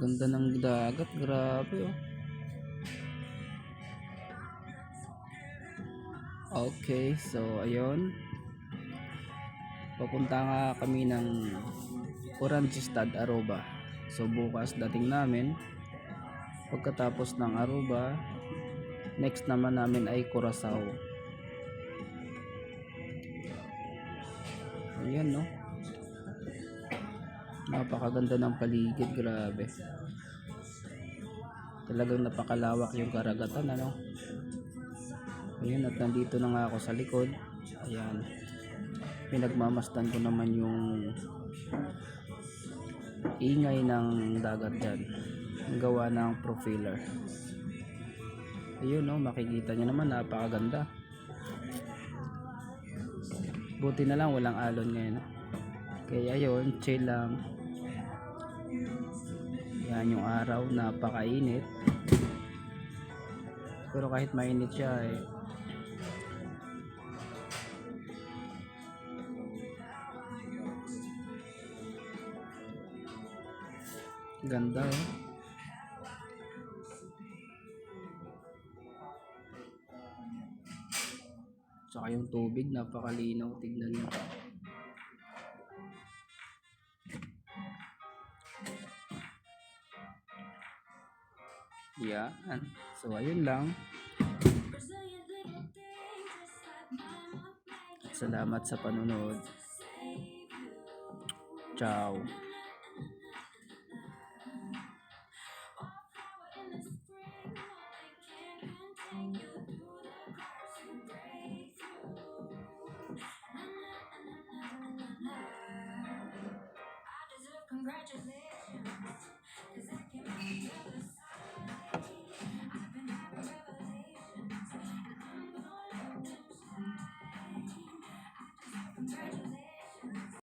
Ganda ng dagat, grabe oh. Okay, so ayun. Papunta nga kami ng Orangistad, Aruba. So bukas dating namin. Pagkatapos ng Aruba, next naman namin ay Curaçao. Ayan no. Napakaganda ng paligid, grabe. Talagang napakalawak yung karagatan, ano. Ayan, at nandito na nga ako sa likod. Ayan. Pinagmamastan ko naman yung ingay ng dagat dyan. Ang gawa ng profiler. Ayun, no, makikita nyo naman, napakaganda. Buti na lang walang alon ngayon. Kaya ayun, chill lang. Yan yung araw, napakainit. Pero kahit mainit siya eh. Ganda eh. Tsaka yung tubig, napakalinaw. Tignan nyo. Yan. So, ayun lang. Salamat sa panunod. Ciao. Congratulations.